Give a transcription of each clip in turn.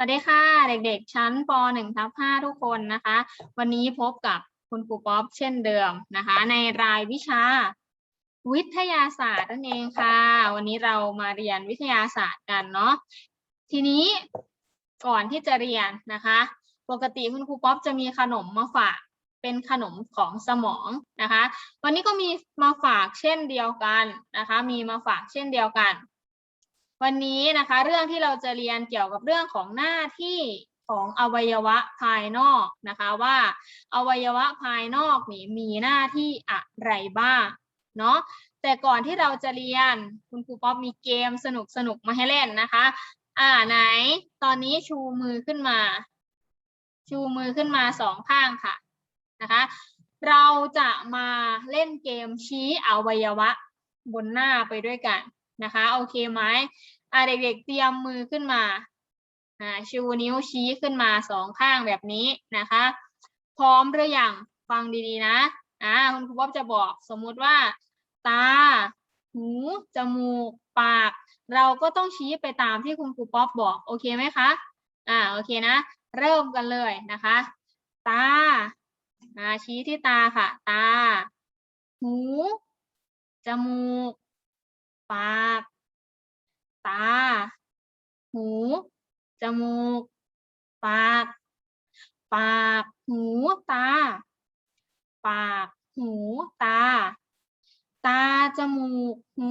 สวัสดีค่ะ เด็กๆ ชั้นป .1 ทับ5ทุกคนนะคะ วันนี้พบกับคุณครูป๊อปเช่นเดิมนะคะ ในรายวิชาวิทยาศาสตร์นั่นเองค่ะ วันนี้เรามาเรียนวิทยาศาสตร์กันเนาะทีนี้ก่อนที่จะเรียนนะคะ ปกติคุณครูป๊อปจะมีขนมมาฝากเป็นขนมของสมองนะคะ วันนี้ก็มีมาฝากเช่นเดียวกันนะคะ มีมาฝากเช่นเดียวกัน วันนี้นะคะ เรื่องที่เราจะเรียนเกี่ยวกับเรื่องของหน้าที่ของอวัยวะภายนอกนะคะว่า อวัยวะภายนอกนี่มีหน้าที่อะไรบ้างเนาะแต่ก่อนที่เราจะเรียนคุณครูป๊อปมีเกมสนุกสนุกๆมาให้เล่นนะคะ อ่าไหน ตอนนี้ชูมือขึ้นมา ชูมือขึ้นมาสองข้างค่ะนะคะ เราจะมาเล่นเกมชี้อวัยวะบนหน้าไปด้วยกัน นะคะโอเคไหมอ่าเด็กๆเตรียมมือขึ้นมาอ่าชูนิ้วชี้ขึ้นมาสองข้างแบบนี้นะคะ พร้อมหรือยังฟังดีๆนะอ่าคุณครูป๊อบจะบอกสมมุติว่า ตา หูจมูก ปาก เราก็ต้องชี้ไปตามที่คุณครูป๊อบบอกโอเคไหมคะอ่าโอเคนะ เริ่มกันเลยนะคะ ตาอ่าชี้ที่ตาค่ะ ตา หู จมูก ปาก ตา หู จมูก ปาก ปาก หู ตา ปาก หู ตา ตา จมูก หู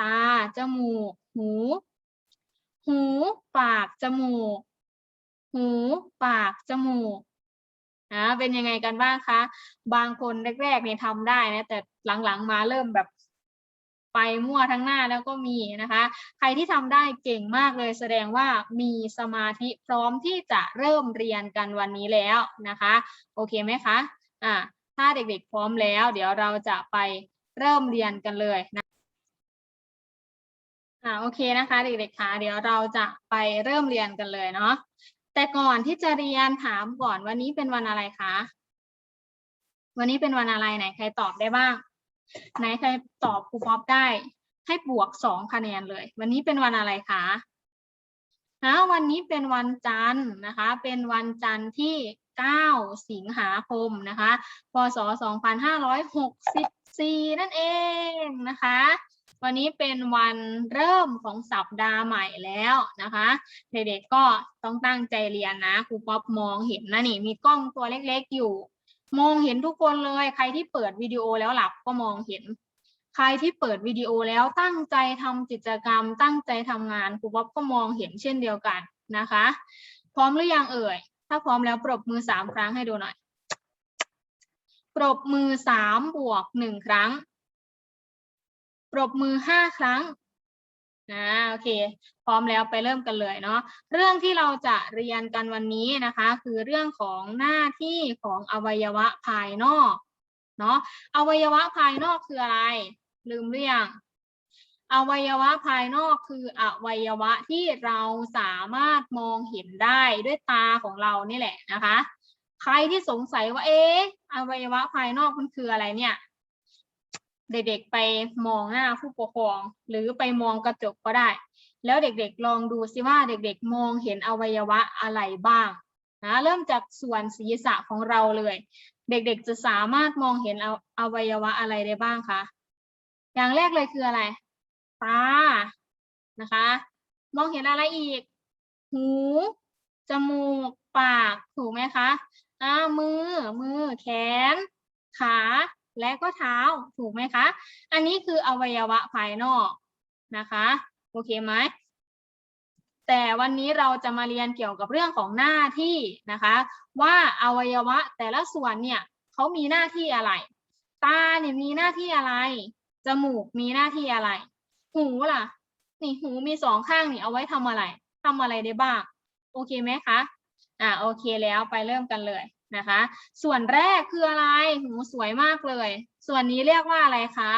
ตา จมูก หู หู ปาก จมูก หู ปาก จมูกอ่าเป็นยังไงกันบ้างคะ บางคนแรกๆเนี่ยทำได้นะ แต่หลังๆมาเริ่มแบบ ไปมั่วทั้งหน้าแล้วก็มีนะคะ ใครที่ทำได้เก่งมากเลยแสดงว่ามีสมาธิพร้อมที่จะเริ่มเรียนกันวันนี้แล้วนะคะ โอเคไหมคะอ่าถ้าเด็กๆพร้อมแล้ว เดี๋ยวเราจะไปเริ่มเรียนกันเลยนะอ่าโอเคนะคะเด็กๆคะเดี๋ยวเราจะไปเริ่มเรียนกันเลยเนาะแต่ก่อนที่จะเรียนถามก่อนวันนี้เป็นวันอะไรคะวันนี้เป็นวันอะไรไหนใครตอบได้บ้าง ไหนใครตอบครูป๊อปได้ ให้บวกสองคะแนนเลย วันนี้เป็นวันอะไรคะนะวันนี้เป็นวันจันทร์นะคะ เป็นวันจันทร์ที่ 9 สิงหาคมนะคะ พศ 2564 นั่นเองนะคะ วันนี้เป็นวันเริ่มของสัปดาห์ใหม่แล้วนะคะ เด็กๆก็ต้องตั้งใจเรียนนะ ครูป๊อปมองเห็นนะนี่ มีกล้องตัวเล็กๆอยู่ มองเห็นทุกคนเลย ใครที่เปิดวิดีโอแล้วหลับก็มองเห็น ใครที่เปิดวิดีโอแล้วตั้งใจทำกิจกรรม ตั้งใจทำงานครูป๊อปก็มองเห็นเช่นเดียวกันนะคะ พร้อมหรือยังเอ่ย ถ้าพร้อมแล้วปรบมือสามครั้งให้ดูหน่อย ปรบมือสามบวกหนึ่งครั้ง ปรบมือห้าครั้ง นะโอเค พร้อมแล้วไปเริ่มกันเลยเนาะเรื่องที่เราจะเรียนกันวันนี้นะคะ คือเรื่องของหน้าที่ของอวัยวะภายนอกเนาะอวัยวะภายนอกคืออะไร ลืมหรือยังอวัยวะภายนอกคืออวัยวะที่เราสามารถมองเห็นได้ด้วยตาของเรานี่แหละนะคะ ใครที่สงสัยว่าเอ๊ะอวัยวะภายนอกมันคืออะไรเนี่ย เด็กๆไปมองหน้าผู้ปกครอง หรือไปมองกระจกก็ได้ แล้วเด็กๆลองดูสิว่าเด็กๆมองเห็นอวัยวะอะไรบ้างนะเริ่มจากส่วนศีรษะของเราเลย เด็กๆจะสามารถมองเห็นออวัยวะอะไรได้บ้างคะอย่างแรกเลยคืออะไรตานะคะ มองเห็นอะไรอีก หู จมูก ปาก ถูกไหมคะอ่ามือ มือ แขน ขา และก็เท้าถูกไหมคะ อันนี้คืออวัยวะภายนอกนะคะ โอเคไหมแต่วันนี้เราจะมาเรียนเกี่ยวกับเรื่องของหน้าที่นะคะ ว่าอวัยวะแต่ละส่วนเนี่ยเขามีหน้าที่อะไร ตาเนี่ยมีหน้าที่อะไร จมูกมีหน้าที่อะไร หูล่ะ นี่หูมีสองข้างนี่เอาไว้ทำอะไรทำอะไรได้บ้าง โอเคไหมคะ อ่าโอเคแล้วไปเริ่มกันเลย นะคะ ส่วนแรกคืออะไรหูสวยมากเลย ส่วนนี้เรียกว่าอะไรคะ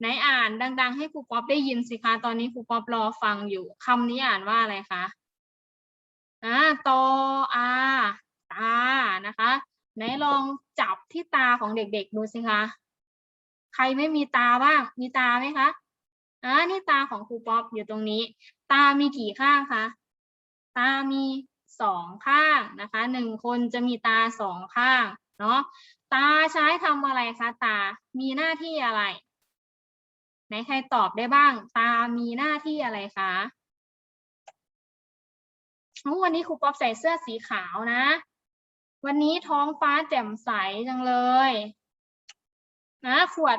ไหนอ่านดัง ๆ ให้ครูป๊อปได้ยินสิคะตอนนี้ครูป๊อปรอฟังอยู่คำนี้อ่านว่าอะไรคะอ่าตออาตานะคะ ไหนลองจับที่ตาของเด็กๆดูสิคะใครไม่มีตาบ้าง มีตาไหมคะอ่านี่ตาของครูป๊อปอยู่ตรงนี้ ตามีกี่ข้างคะตามี สองข้างนะคะหนึ่งคนจะมีตาสองข้างเนาะตาใช้ทำอะไรคะตา มีหน้าที่อะไรไหนใครตอบได้บ้าง ตามีหน้าที่อะไรคะวันนี้ครูป๊อปใส่เสื้อสีขาวนะ วันนี้ท้องฟ้าแจ่มใสจังเลย นะขวด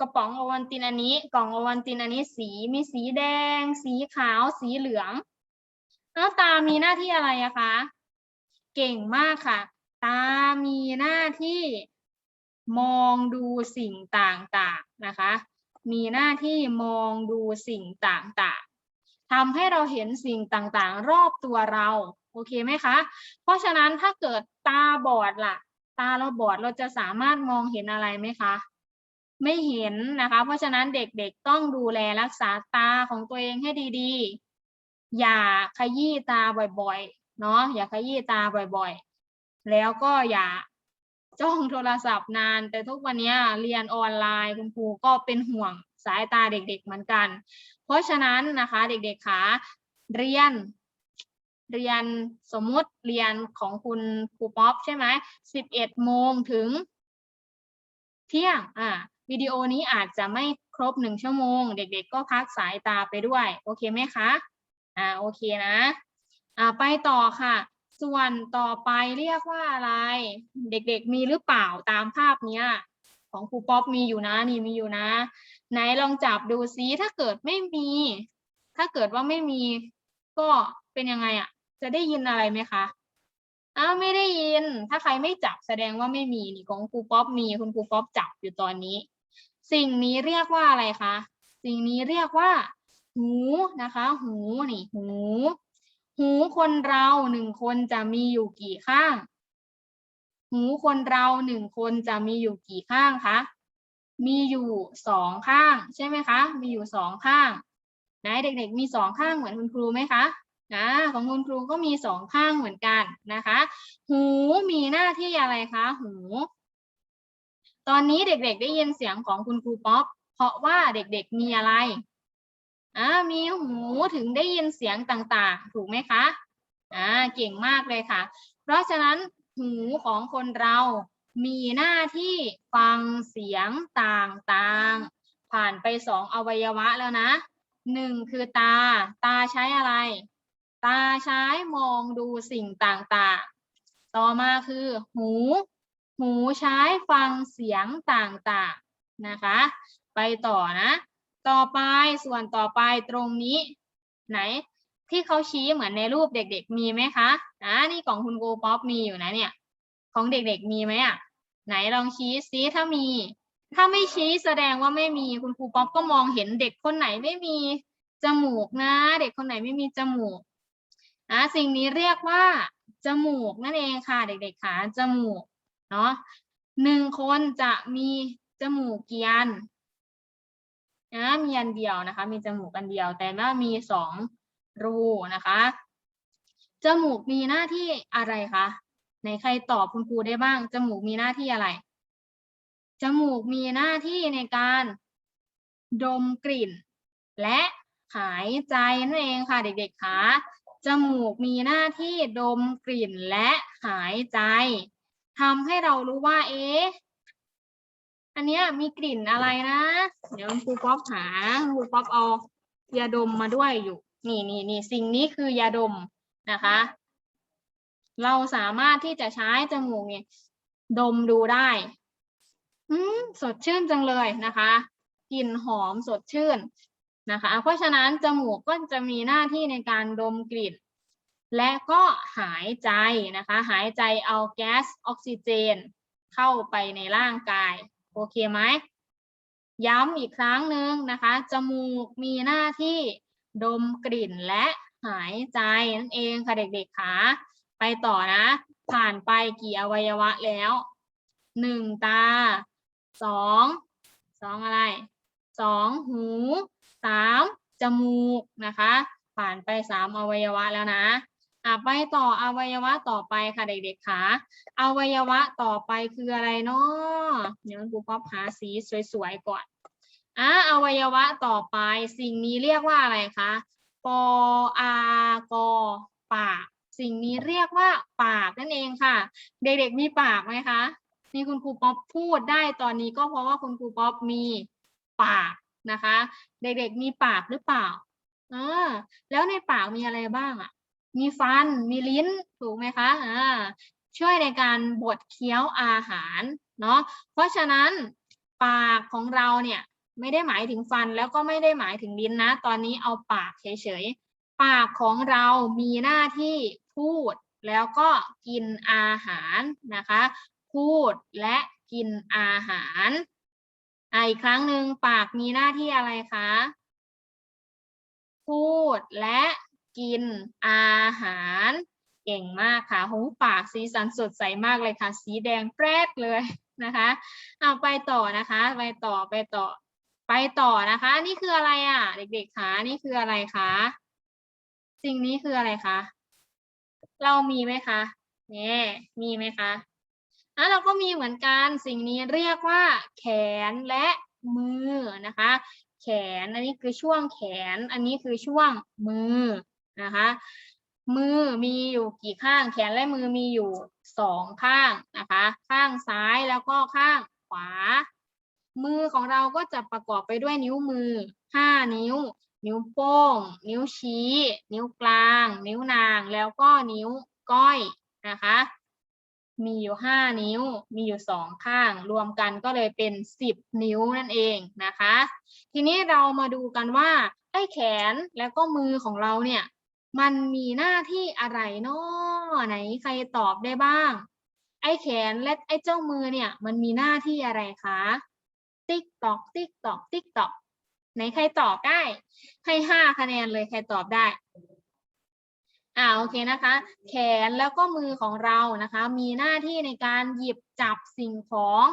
กระป๋องโอวัลตินอันนี้ กล่องโอวัลตินอันนี้สีมีสีแดง สีขาว สีเหลือง แล้วตามีหน้าที่อะไรอะคะ เก่งมากค่ะ ตามีหน้าที่มองดูสิ่งต่างๆนะคะ มีหน้าที่มองดูสิ่งต่างๆทำให้เราเห็นสิ่งต่างๆ รอบตัวเรา โอเคไหมคะ เพราะฉะนั้นถ้าเกิดตาบอดล่ะ ตาเราบอดเราจะสามารถมองเห็นอะไรไหมคะไม่เห็นนะคะ เพราะฉะนั้นเด็กๆต้องดูแลรักษาตาของตัวเองให้ดีๆ อย่าขยี้ตาบ่อยๆ เนาะอย่าขยี้ตาบ่อยๆ แล้วก็อย่าจ้องโทรศัพท์นาน แต่ทุกวันนี้เรียนออนไลน์คุณครูก็เป็นห่วงสายตาเด็กๆเหมือนกัน เพราะฉะนั้นนะคะเด็กๆคะเรียน เรียนสมมุติเรียนของคุณครูป๊อปใช่ไหมสิบเอ็ดโมงถึง เที่ยงอ่าวิดีโอนี้อาจจะไม่ครบหนึ่งชั่วโมง เด็กๆก็พักสายตาไปด้วย โอเคไหมคะ อ่าโอเคนะอ่าไปต่อค่ะ ส่วนต่อไปเรียกว่าอะไร เด็กๆมีหรือเปล่าตามภาพเนี้ยของครูป๊อปมีอยู่นะนี่มีอยู่นะ ไหนลองจับดูซิถ้าเกิดไม่มี ถ้าเกิดว่าไม่มีก็เป็นยังไงอะจะได้ยินอะไรไหมคะอ้าวไม่ได้ยิน ถ้าใครไม่จับแสดงว่าไม่มีนี่ของครูป๊อปมีคุณครูป๊อปจับอยู่ตอนนี้ สิ่งนี้เรียกว่าอะไรคะสิ่งนี้เรียกว่า หูนะคะ หูนี่หู หูคนเราหนึ่งคนจะมีอยู่กี่ข้าง หูคนเราหนึ่งคนจะมีอยู่กี่ข้างคะมีอยู่สองข้าง ใช่ไหมคะ มีอยู่สองข้างไหนเด็กๆ มีสองข้างเหมือนคุณครูไหมคะนะของคุณครูก็มีสองข้างเหมือนกันนะคะ หูมีหน้าที่อะไรคะหู ตอนนี้เด็กๆ ได้ยินเสียงของคุณครูป๊อปเพราะว่าเด็กๆมีอะไร อ่ามีหูถึงได้ยินเสียงต่างๆ ถูกไหมคะอ่าเก่งมากเลยค่ะ เพราะฉะนั้นหูของคนเรามีหน้าที่ฟังเสียงต่างๆ ผ่านไปสองอวัยวะแล้วนะหนึ่งคือตา ตาใช้อะไร ตาใช้มองดูสิ่งต่างๆ ต่อมาคือหู หูใช้ฟังเสียงต่างๆ นะคะ ไปต่อนะ ต่อไปส่วนต่อไปตรงนี้ไหนที่เขาชี้เหมือนในรูปเด็กๆมีไหมคะอ่านี่ของคุณครูป๊อปมีอยู่นะเนี่ย ของเด็กๆมีไหมอะ ไหนลองชี้ซิถ้ามี ถ้าไม่ชี้แสดงว่าไม่มีคุณครูป๊อปก็มองเห็นเด็กคนไหนไม่มีจมูกนะ เด็กคนไหนไม่มีจมูกนะสิ่งนี้เรียกว่าจมูกนั่นเองค่ะ เด็กๆค่ะจมูกเนาะหนึ่งคนจะมีจมูกกี่อัน นะมีอันเดียวนะคะ มีจมูกอันเดียว แต่ว่ามีสองรูนะคะจมูกมีหน้าที่อะไรคะไหนใครตอบคุณครูได้บ้าง จมูกมีหน้าที่อะไร จมูกมีหน้าที่ในการดมกลิ่น และหายใจนั่นเองค่ะเด็กๆคะจมูกมีหน้าที่ดมกลิ่นและหายใจทำให้เรารู้ว่า เอ๊ะ อันเนี้ยมีกลิ่นอะไรนะ เดี๋ยวครูป๊อปหาครูป๊อปเอายาดมมาด้วยอยู่ นี่นี่นี่สิ่งนี้คือยาดมนะคะ เราสามารถที่จะใช้จมูกเนี่ยดมดูได้อืมสดชื่นจังเลยนะคะกลิ่นหอมสดชื่นนะคะ เพราะฉะนั้นจมูกก็จะมีหน้าที่ในการดมกลิ่น และก็หายใจนะคะ หายใจเอาแก๊สออกซิเจน เข้าไปในร่างกาย โอเคไหมย้ำอีกครั้งหนึ่งนะคะ จมูกมีหน้าที่ดมกลิ่นและหายใจนั่นเองค่ะเด็กๆค่ะไปต่อนะ ผ่านไปกี่อวัยวะแล้วหนึ่งตาสองสองอะไรสองหูสามจมูกนะคะ ผ่านไปสามอวัยวะแล้วนะ อะไปต่ออวัยวะต่อไปค่ะเด็กๆค่ะอวัยวะต่อไปคืออะไรเนาะเดี๋ยวครูป๊อปหาสีสวยๆก่อนอะอวัยวะต่อไปสิ่งนี้เรียกว่าอะไรคะปออากอปาก สิ่งนี้เรียกว่าปากนั่นเองค่ะ เด็กๆมีปากไหมคะนี่คุณครูป๊อปพูดได้ตอนนี้ก็เพราะว่าคุณครูป๊อปมีปากนะคะ เด็กๆมีปากหรือเปล่าเออแล้วในปากมีอะไรบ้างอะ มีฟัน มีลิ้น ถูกไหมคะอ่าช่วยในการบดเคี้ยวอาหาร เนาะ เพราะฉะนั้นปากของเราเนี่ยไม่ได้หมายถึงฟันแล้วก็ไม่ได้หมายถึงลิ้นนะ ตอนนี้เอาปากเฉยๆ ปากของเรามีหน้าที่พูดแล้วก็กินอาหารนะคะ พูดและกินอาหารอีกครั้งหนึ่งปากมีหน้าที่อะไรคะ พูดและ กินอาหาร เก่งมากค่ะหูปากสีสันสดใสมากเลยค่ะ สีแดงแปรดเลยนะคะเอาไปต่อนะคะ ไปต่อไปต่อ ไปต่อนะคะ นี่คืออะไรอะ เด็กๆคะนี่คืออะไรคะสิ่งนี้คืออะไรคะเรามีไหมคะเนี่ยมีไหมคะอะเราก็มีเหมือนกันสิ่งนี้เรียกว่า แขนและมือนะคะ แขนอันนี้คือช่วงแขน อันนี้คือช่วงมือ นะคะ มือมีอยู่กี่ข้าง แขนและมือมีอยู่สองข้างนะคะ ข้างซ้ายแล้วก็ข้างขวา มือของเราก็จะประกอบไปด้วยนิ้วมือห้านิ้ว นิ้วโป้ง นิ้วชี้ นิ้วกลาง นิ้วนาง แล้วก็นิ้วก้อยนะคะ มีอยู่ห้านิ้ว มีอยู่สองข้าง รวมกันก็เลยเป็นสิบนิ้วนั่นเองนะคะ ทีนี้เรามาดูกันว่าไอ้แขนแล้วก็มือของเราเนี่ย มันมีหน้าที่อะไรเนาะไหนใครตอบได้บ้าง ไอ้แขนและไอ้เจ้ามือเนี่ย มันมีหน้าที่อะไรคะ ติ๊กตอก ติ๊กตอก ติ๊กตอก ไหนใครตอบได้ ให้ห้าคะแนนเลยใครตอบได้ อ่าโอเคนะคะ แขนแล้วก็มือของเรานะคะ มีหน้าที่ในการหยิบจับสิ่งของ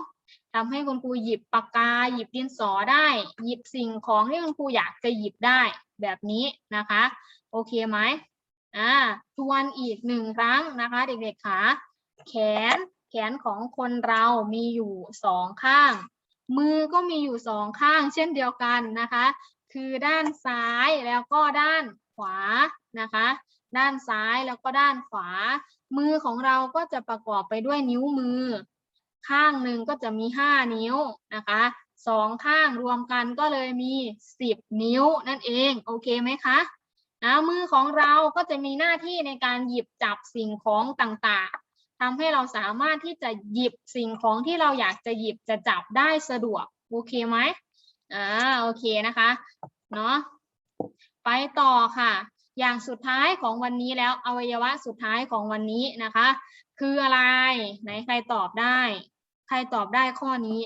ทำให้คุณครูหยิบปากกา หยิบดินสอได้ หยิบสิ่งของที่คุณครูอยากจะหยิบได้แบบนี้นะคะ โอเคไหมอ่าทวนอีกหนึ่งครั้งนะคะ เด็กๆคะแขนแขนของคนเรามีอยู่สองข้าง มือก็มีอยู่สองข้าง เช่นเดียวกันนะคะ คือด้านซ้ายแล้วก็ด้านขวานะคะ ด้านซ้ายแล้วก็ด้านขวา มือของเราก็จะประกอบไปด้วยนิ้วมือ ข้างหนึ่งก็จะมีห้านิ้วนะคะสองข้างรวมกันก็เลยมีสิบนิ้วนั่นเอง โอเคไหมคะ นะมือของเราก็จะมีหน้าที่ในการหยิบจับสิ่งของต่างๆทำให้เราสามารถที่จะหยิบสิ่งของที่เราอยากจะหยิบจะจับได้สะดวกโอเคไหมอ่าโอเคนะคะเนาะไปต่อค่ะ อย่างสุดท้ายของวันนี้แล้วอวัยวะสุดท้ายของวันนี้นะคะ คืออะไรไหนใครตอบได้ ใครตอบได้ข้อนี้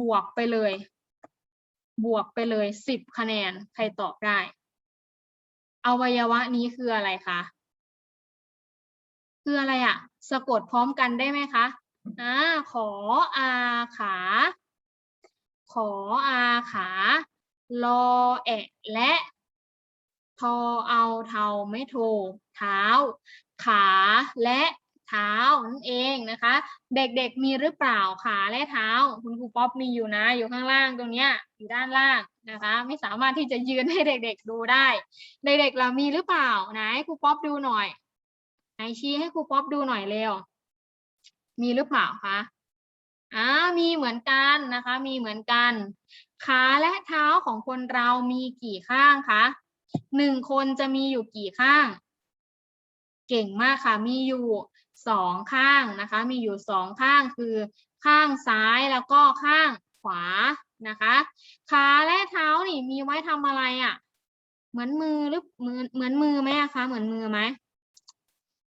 บวกไปเลย บวกไปเลยสิบคะแนนใครตอบได้ อวัยวะนี้คืออะไรคะ คืออะไรอะสะกดพร้อมกันได้ไหมคะอ่าขออาขา ขออาขา รอแอะและทอเอาเทาไม่โทเท้า ขาและ เท้านั่นเองนะคะ เด็กๆมีหรือเปล่าขาและเท้า คุณครูป๊อปมีอยู่นะ อยู่ข้างล่างตรงเนี้ยอยู่ด้านล่างนะคะ ไม่สามารถที่จะยืนให้เด็กๆดูได้ เด็กๆเรามีหรือเปล่าไหนครูป๊อปดูหน่อยไหนชี้ให้ครูป๊อปดูหน่อยเร็วมีหรือเปล่าคะอ่ามีเหมือนกันนะคะ มีเหมือนกันขาและเท้าของคนเรามีกี่ข้างคะหนึ่งคนจะมีอยู่กี่ข้าง เก่งมากค่ะมีอยู่ สองข้างนะคะ มีอยู่สองข้างคือข้างซ้ายแล้วก็ข้างขวานะคะขาและเท้านี่มีไว้ทำอะไรอะ่ะ เหมือนมือหรือเหมือนเหมือนมือไหมอะคะเหมือนมือไหม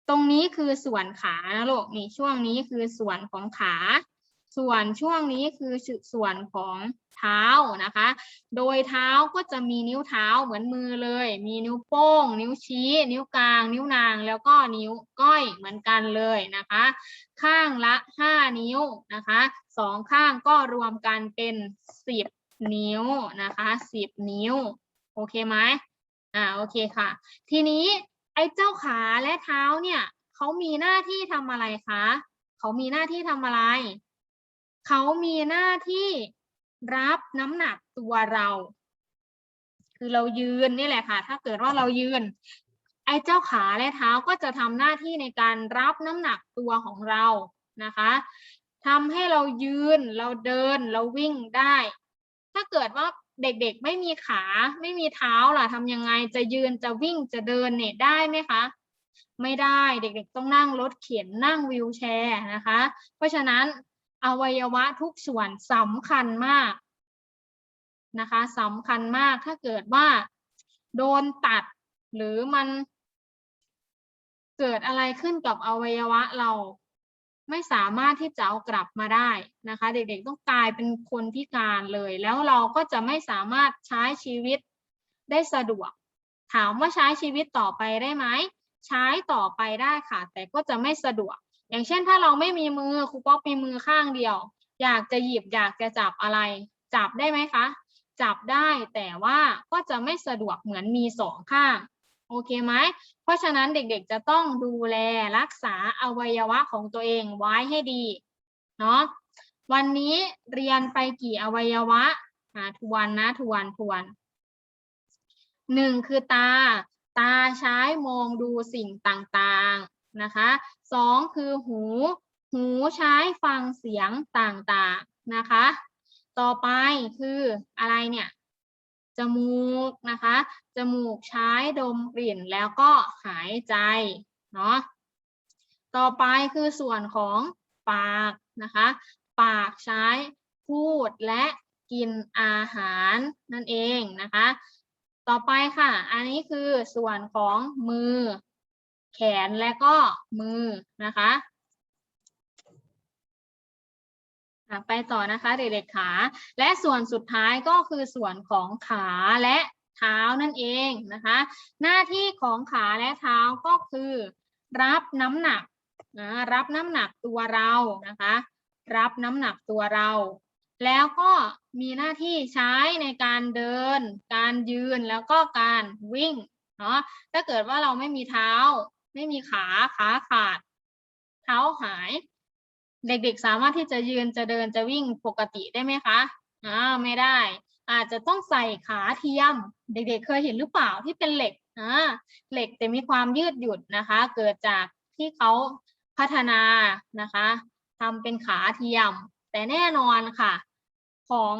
ตรงนี้คือส่วนขานะลูกนี่ช่วงนี้คือส่วนของขา ส่วนช่วงนี้คือส่วนของเท้านะคะ โดยเท้าก็จะมีนิ้วเท้าเหมือนมือเลย มีนิ้วโป้ง นิ้วชี้ นิ้วกลาง นิ้วนาง แล้วก็นิ้วก้อยเหมือนกันเลยนะคะ ข้างละห้านิ้วนะคะสองข้างก็รวมกันเป็นสิบนิ้วนะคะสิบนิ้ว โอเคไหมอ่าโอเคค่ะ ทีนี้ไอ้เจ้าขาและเท้าเนี่ยเขามีหน้าที่ทำอะไรคะเขามีหน้าที่ทำอะไร เขามีหน้าที่รับน้ำหนักตัวเรา คือเรายืนนี่แหละค่ะ ถ้าเกิดว่าเรายืน ไอ้เจ้าขาและเท้าก็จะทำหน้าที่ในการรับน้ำหนักตัวของเรานะคะทำให้เรายืน เราเดิน เราวิ่งได้ ถ้าเกิดว่าเด็กๆไม่มีขา ไม่มีเท้าล่ะทำยังไง จะยืน จะวิ่ง จะเดินเนี่ยได้ไหมคะ ไม่ได้ เด็กๆต้องนั่งรถเข็น นั่งวีลแชร์นะคะ เพราะฉะนั้น อวัยวะทุกส่วนสำคัญมากนะคะสำคัญมากถ้าเกิดว่าโดนตัดหรือมันเกิดอะไรขึ้นกับอวัยวะเราไม่สามารถที่จะเอากลับมาได้นะคะ เด็กๆต้องกลายเป็นคนพิการเลย แล้วเราก็จะไม่สามารถใช้ชีวิตได้สะดวก ถามว่าใช้ชีวิตต่อไปได้ไหม ใช้ต่อไปได้ค่ะ แต่ก็จะไม่สะดวก อย่างเช่นถ้าเราไม่มีมือครูป๊อกมีมือข้างเดียว อยากจะหยิบอยากจะจับอะไร จับได้ไหมคะ จับได้แต่ว่าก็จะไม่สะดวกเหมือนมีสองข้างโอเคไหม เพราะฉะนั้นเด็กๆจะต้องดูแลรักษาอวัยวะของตัวเองไว้ให้ดีเนาะวันนี้เรียนไปกี่อวัยวะอ่าทวนนะทวนทวนหนึ่งคือตา ตาใช้มองดูสิ่งต่างๆนะคะ สองคือหู หูใช้ฟังเสียงต่างๆนะคะ ต่อไปคืออะไรเนี่ยจมูกนะคะ จมูกใช้ดมกลิ่นแล้วก็หายใจเนาะ ต่อไปคือส่วนของปากนะคะ ปากใช้พูดและกินอาหารนั่นเองนะคะ ต่อไปค่ะ อันนี้คือส่วนของมือ แขนและก็มือนะคะไปต่อนะคะเด็กๆขา และส่วนสุดท้ายก็คือส่วนของขาและเท้านั่นเองนะคะ หน้าที่ของขาและเท้าก็คือ รับน้ำหนักนะรับน้ำหนักตัวเรานะคะ รับน้ำหนักตัวเรา แล้วก็มีหน้าที่ใช้ในการเดิน การยืนแล้วก็การวิ่งเนาะถ้าเกิดว่าเราไม่มีเท้า ไม่มีขาขาขาด เท้าหาย เด็กๆสามารถที่จะยืนจะเดินจะวิ่งปกติได้ไหมคะอ่าไม่ได้ อาจจะต้องใส่ขาเทียม เด็กๆเคยเห็นหรือเปล่าที่เป็นเหล็กอ่าเหล็กแต่มีความยืดหยุ่นนะคะ เกิดจากที่เขาพัฒนานะคะทำเป็นขาเทียม แต่แน่นอนค่ะ ของ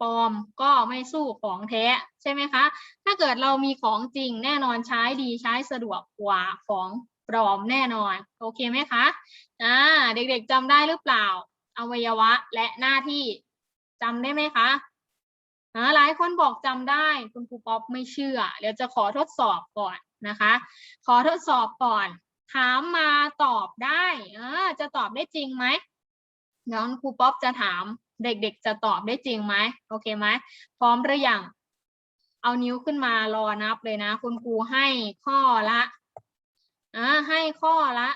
ปลอมก็ไม่สู้ของแท้ใช่ไหมคะ ถ้าเกิดเรามีของจริงแน่นอนใช้ดีใช้สะดวกกว่าของปลอมแน่นอน โอเคไหมคะอ่าเด็กๆจำได้หรือเปล่า อวัยวะและหน้าที่จำได้ไหมคะอ่าหลายคนบอกจำได้คุณครูป๊อปไม่เชื่อ เดี๋ยวจะขอทดสอบก่อนนะคะ ขอทดสอบก่อน ถามมาตอบได้จะตอบได้จริงไหมน้องครูป๊อปจะถาม เด็กๆจะตอบได้จริงไหมโอเคไหมพร้อมหรือยังเอานิ้วขึ้นมารอนับเลยนะ คุณครูให้ข้อละอ่าให้ข้อละ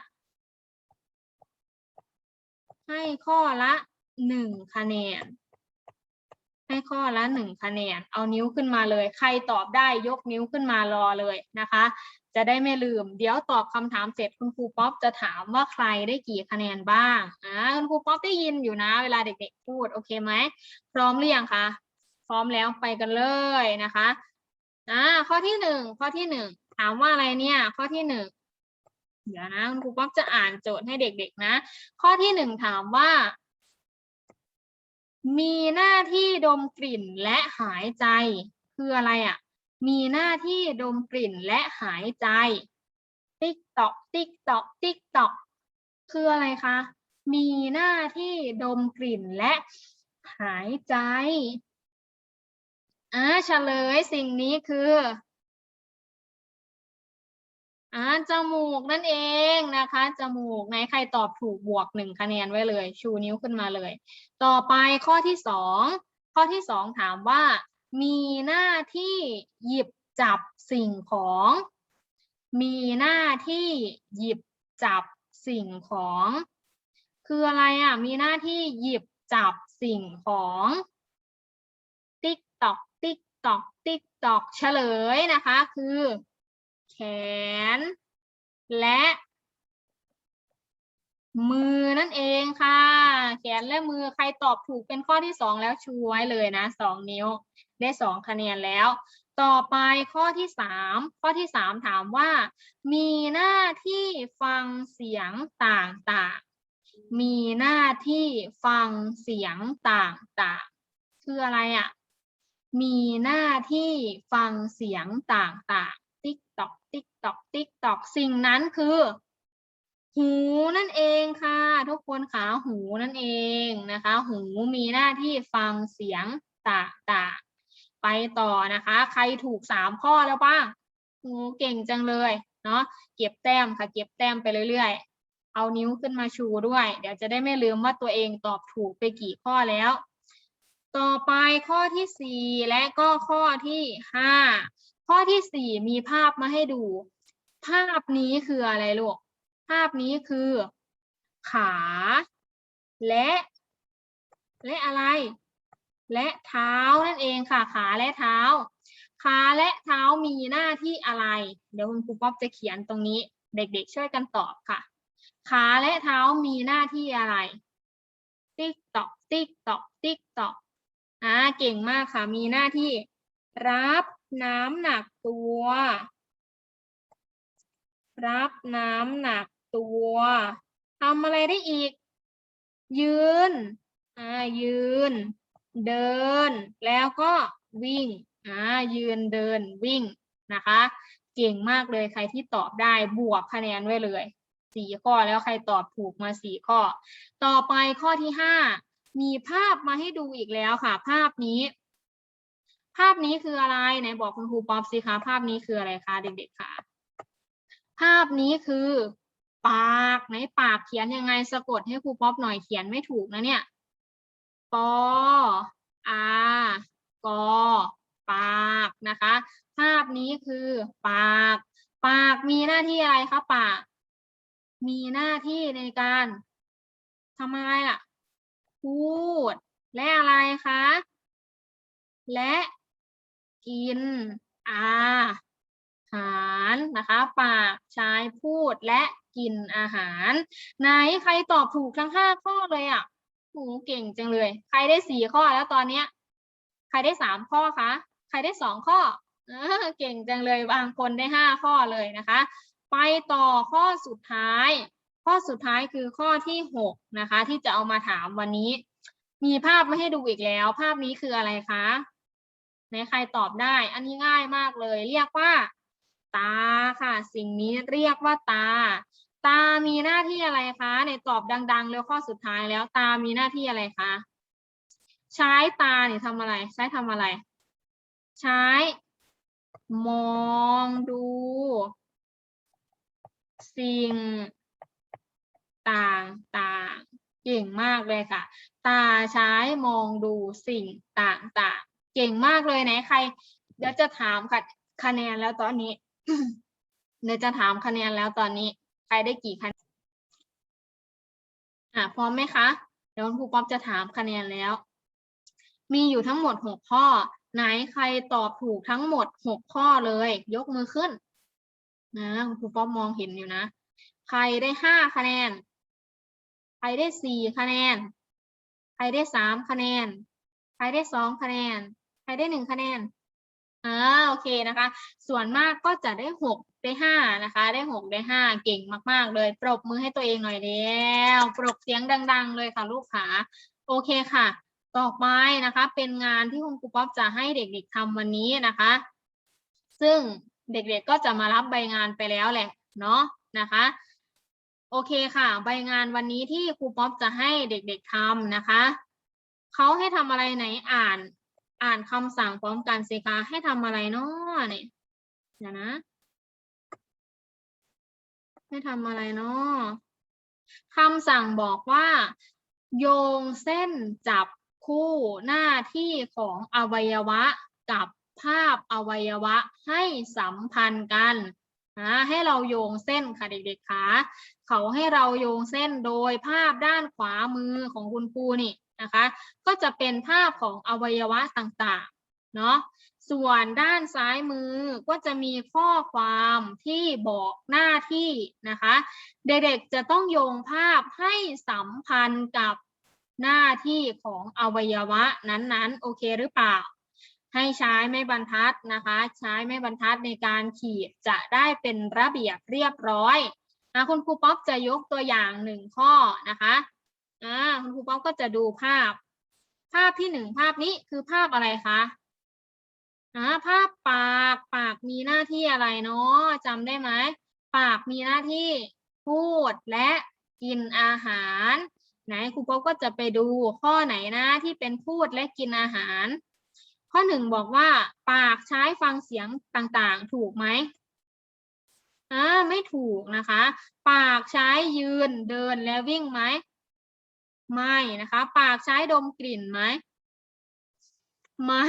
ให้ข้อละหนึ่งคะแนน ให้ข้อละหนึ่งคะแนน เอานิ้วขึ้นมาเลย ใครตอบได้ยกนิ้วขึ้นมารอเลยนะคะ จะได้ไม่ลืม เดี๋ยวตอบคำถามเสร็จคุณครูป๊อปจะถามว่าใครได้กี่คะแนนบ้างอ่าคุณครูป๊อปได้ยินอยู่นะ เวลาเด็กๆพูดโอเคไหมพร้อมหรือยังคะพร้อมแล้วไปกันเลยนะคะอ่าข้อที่หนึ่งข้อที่หนึ่งถามว่าอะไรเนี่ย ข้อที่หนึ่งเดี๋ยวนะคุณครูป๊อปจะอ่านโจทย์ให้เด็กๆนะ ข้อที่หนึ่งถามว่า มีหน้าที่ดมกลิ่นและหายใจคืออะไรอะ มีหน้าที่ดมกลิ่นและหายใจ ติ๊กตอก ติ๊กตอก ติ๊กตอก คืออะไรคะ มีหน้าที่ดมกลิ่นและหายใจอ่าเฉลยสิ่งนี้คืออ่าจมูกนั่นเองนะคะ จมูกไหนใครตอบถูกบวกหนึ่งคะแนนไว้เลย ชูนิ้วขึ้นมาเลย ต่อไปข้อที่สองข้อที่สองถามว่า มีหน้าที่หยิบจับสิ่งของ มีหน้าที่หยิบจับสิ่งของ คืออะไรอะ มีหน้าที่หยิบจับสิ่งของ ติ๊กตอก ติ๊กตอก ติ๊กตอก เฉลยนะคะ คือ แขน และ มือนั่นเองค่ะ แขนและมือใครตอบถูกเป็นข้อที่สองแล้วชูไว้เลยนะสองนิ้ว ได้สองคะแนนแล้ว ต่อไปข้อที่สามข้อที่สามถามว่า มีหน้าที่ฟังเสียงต่างๆ มีหน้าที่ฟังเสียงต่างๆ คืออะไรอะ มีหน้าที่ฟังเสียงต่างๆ ติ๊กตอกติ๊กตอกติ๊กตอกสิ่งนั้นคือ หูนั่นเองค่ะ ทุกคนขาหูนั่นเองนะคะ หูมีหน้าที่ฟังเสียงต่างๆไปต่อนะคะ ใครถูกสามข้อแล้วบ้างหูเก่งจังเลยเนาะเก็บแต้มค่ะ เก็บแต้มไปเรื่อยๆ เอานิ้วขึ้นมาชูด้วย เดี๋ยวจะได้ไม่ลืมว่าตัวเองตอบถูกไปกี่ข้อแล้ว ต่อไปข้อที่สี่และก็ข้อที่ห้าข้อที่สี่มีภาพมาให้ดู ภาพนี้คืออะไรลูกาพนี้คือ ขา และ และอะไร และเท้านั่นเองค่ะ ขาและเท้า ขาและเท้ามีหน้าที่อะไร เดี๋ยวคุณครูป๊อบจะเขียนตรงนี้ เด็กๆ ช่วยกันตอบค่ะ ขาและเท้ามีหน้าที่อะไร ติ๊กตอก ติ๊กตอก ติ๊กตอกอ่าเก่งมากค่ะ มีหน้าที่ รับน้ำหนักตัว รับน้ำหนัก ตัวทำอะไรได้อีก ยืนอ่ายืน เดิน แล้วก็วิ่งอ่ายืนเดินวิ่งนะคะ เก่งมากเลยใครที่ตอบได้บวกคะแนนไว้เลยสี่ข้อแล้วใครตอบถูกมาสี่ข้อ ต่อไปข้อที่ห้ามีภาพมาให้ดูอีกแล้วค่ะ ภาพนี้ ภาพนี้คืออะไรไหนบอกคุณครูป๊อปสิคะภาพนี้คืออะไรคะเด็กๆคะภาพนี้คือ ปากไหนปากเขียนยังไงสะกดให้ครูป๊อปหน่อยเขียนไม่ถูกนะเนี่ยปออากอปากนะคะ ภาพนี้คือปาก ปากมีหน้าที่อะไรคะปาก มีหน้าที่ในการทำอะไรล่ะ พูด และอะไรคะ และกินอาหารนะคะ ปากใช้พูดและ กินอาหาร ไหนใครตอบถูกทั้งห้าข้อเลยอะโหเก่งจังเลย ใครได้สี่ข้อแล้วตอนเนี้ย ใครได้สามข้อคะใครได้สองข้อเออเก่งจังเลยบางคนได้ห้าข้อเลยนะคะ ไปต่อข้อสุดท้าย ข้อสุดท้ายคือข้อที่หกนะคะ ที่จะเอามาถามวันนี้ มีภาพมาให้ดูอีกแล้ว ภาพนี้คืออะไรคะไหนใครตอบได้ อันนี้ง่ายมากเลย เรียกว่า ตาค่ะ สิ่งนี้เรียกว่าตา ตามีหน้าที่อะไรคะในตอบดัง ๆ แล้วข้อสุดท้ายแล้วตามีหน้าที่อะไรคะใช้ตาเนี่ยทำอะไร ใช้ทำอะไร ใช้ มองดู สิ่ง ต่างๆเก่งมากเลยค่ะ ตาใช้มองดูสิ่งต่างๆเก่งมากเลยไหนใคร เดี๋ยวจะถามค่ะคะแนนแล้วตอนนี้ เดี๋ยวจะถามคะแนนแล้วตอนนี้ ใครได้กี่คะแนนอะพร้อมไหมคะ เดี๋ยวครูป๊อปจะถามคะแนนแล้ว มีอยู่ทั้งหมดหกข้อ ไหนใครตอบถูกทั้งหมดหกข้อเลย ยกมือขึ้น นะคุณครูป๊อปมองเห็นอยู่นะ ใครได้ห้าคะแนน ใครได้สี่คะแนน ใครได้สามคะแนน ใครได้สองคะแนน ใครได้หนึ่งคะแนน อ่าโอเคนะคะ ส่วนมากก็จะได้หกได้ห้านะคะ ได้หกได้ห้าเก่งมากๆ เลย ปรบมือให้ตัวเองหน่อยแล้วปรบเสียงดัง ๆ เลยค่ะลูกค้าโอเคค่ะ ต่อไปนะคะ เป็นงานที่คุณครูป๊อปจะให้เด็กๆทำวันนี้นะคะ ซึ่งเด็กๆก็จะมารับใบงานไปแล้วแหละเนาะนะคะ โอเคค่ะ ใบงานวันนี้ที่ครูป๊อปจะให้เด็กๆทำนะคะเขาให้ทำอะไรไหนอ่าน อ่านคำสั่งพร้อมกันสิคะให้ทำอะไรเนาะเนี่ยเดี๋ยวนะ ให้ทำอะไรเนาะคำสั่งบอกว่า โยงเส้นจับคู่หน้าที่ของอวัยวะกับภาพอวัยวะให้สัมพันธ์กันนะให้เราโยงเส้นค่ะเด็กๆคะเขาให้เราโยงเส้นโดยภาพด้านขวามือของคุณครูนี่ นะคะ ก็จะเป็นภาพของอวัยวะต่างๆ เนาะ ส่วนด้านซ้ายมือก็จะมีข้อความที่บอกหน้าที่นะคะ เด็กๆจะต้องโยงภาพให้สัมพันธ์กับหน้าที่ของอวัยวะนั้นๆ โอเคหรือเปล่า ให้ใช้ไม้บรรทัดนะคะ ใช้ไม้บรรทัดในการขีดจะได้เป็นระเบียบเรียบร้อยอะคุณครูป๊อปจะยกตัวอย่างหนึ่งข้อนะคะ อ่าคุณครูป๊อปก็จะดูภาพ ภาพที่หนึ่งภาพนี้คือภาพอะไรคะอ่าภาพปากปากมีหน้าที่อะไรเนาะจำได้ไหมปากมีหน้าที่พูดและกินอาหาร ไหนครูป๊อปก็จะไปดูข้อไหนนะที่เป็นพูดและกินอาหาร ข้อหนึ่งบอกว่า ปากใช้ฟังเสียงต่างๆ ถูกไหมอ่าไม่ถูกนะคะ ปากใช้ยืนเดินและวิ่งไหม ไม่นะคะ ปากใช้ดมกลิ่นไหมไม่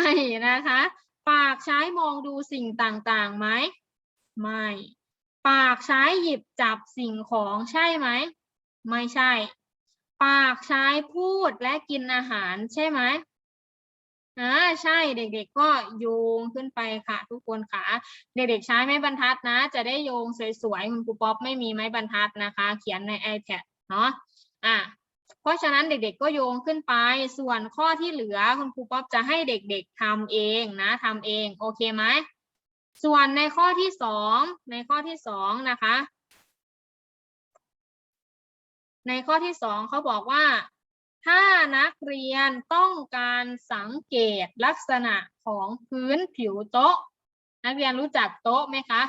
นะคะ ปากใช้มองดูสิ่งต่างๆไหมไม่ ปากใช้หยิบจับสิ่งของใช่ไหมไม่ใช่ ปากใช้พูดและกินอาหารใช่ไหมอ่าใช่เด็กๆก็โยงขึ้นไปค่ะ ทุกคนค่ะเด็กๆใช้ไม้บรรทัดนะ จะได้โยงสวยๆคุณครูป๊อปไม่มีไม้บรรทัดนะคะ เขียนใน iPad เนาะอะ เพราะฉะนั้นเด็กๆก็โยงขึ้นไป ส่วนข้อที่เหลือคุณครูป๊อปจะให้เด็กๆทำเองนะทำเองโอเคไหมส่วนในข้อที่สองในข้อที่สองนะคะ ในข้อที่สองเขาบอกว่า ถ้านักเรียนต้องการสังเกตลักษณะของพื้นผิวโต๊ะ นักเรียนรู้จักโต๊ะไหมคะ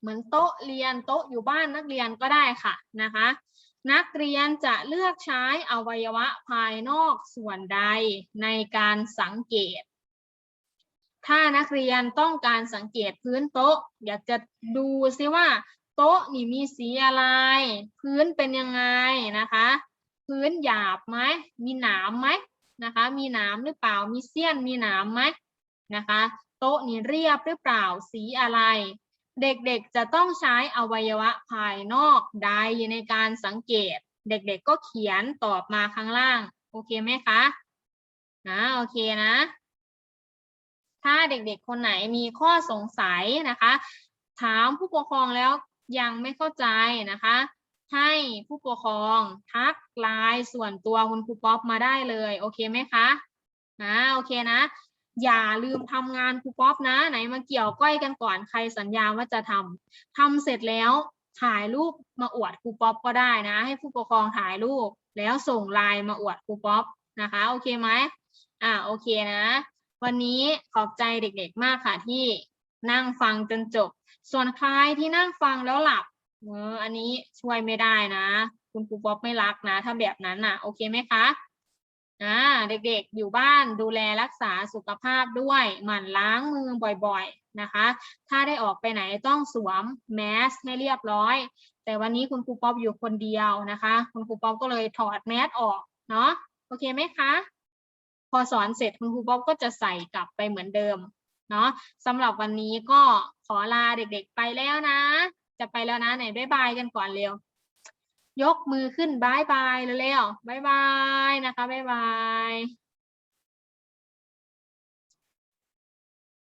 เหมือนโต๊ะเรียนโต๊ะอยู่บ้านนักเรียนก็ได้ค่ะนะคะ นักเรียนจะเลือกใช้อวัยวะภายนอกส่วนใดในการสังเกต ถ้านักเรียนต้องการสังเกตพื้นโต๊ะ อยากจะดูซิว่า โต๊ะนี่มีสีอะไร พื้นเป็นยังไงนะคะ พื้นหยาบไหมมีหนามไหมนะคะ มีหนามหรือเปล่ามีเสี้ยนมีหนามไหมนะคะ โต๊ะนี่เรียบหรือเปล่าสีอะไร เด็กๆจะต้องใช้อวัยวะภายนอกใดในการสังเกต เด็กๆก็เขียนตอบมาข้างล่าง โอเคไหมคะนะโอเคนะ ถ้าเด็กๆคนไหนมีข้อสงสัยนะคะ ถามผู้ปกครองแล้วยังไม่เข้าใจนะคะ ให้ผู้ปกครองทักไลน์ส่วนตัวคุณครูป๊อปมาได้เลย โอเคไหมคะนะโอเคนะ อย่าลืมทำงานครูป๊อปนะ ไหนมาเกี่ยวก้อยกันก่อนใครสัญญาว่าจะทำทำเสร็จแล้วถ่ายรูปมาอวดครูป๊อปก็ได้นะ ให้ผู้ปกครองถ่ายรูป แล้วส่งไลน์มาอวดครูป๊อปนะคะ โอเคไหมอ่าโอเคนะ วันนี้ขอบใจเด็กๆมากค่ะที่นั่งฟังจนจบ ส่วนใครที่นั่งฟังแล้วหลับเอออันนี้ช่วยไม่ได้นะ คุณครูป๊อปไม่รักนะ ถ้าแบบนั้นน่ะ โอเคไหมคะ อ่าเด็กๆอยู่บ้านดูแลรักษาสุขภาพด้วย หมั่นล้างมือบ่อยๆนะคะ ถ้าได้ออกไปไหนต้องสวมแมสให้เรียบร้อย แต่วันนี้คุณครูป๊อปอยู่คนเดียวนะคะ คุณครูป๊อปก็เลยถอดแมสออกเนาะโอเคไหมคะ พอสอนเสร็จคุณครูป๊อปก็จะใส่กลับไปเหมือนเดิมเนาะสำหรับวันนี้ก็ขอลาเด็กๆไปแล้วนะ จะไปแล้วนะไหนบ๊ายบายกันก่อนเร็ว ยกมือขึ้นบายบายเร็วๆบายบายนะคะบายบาย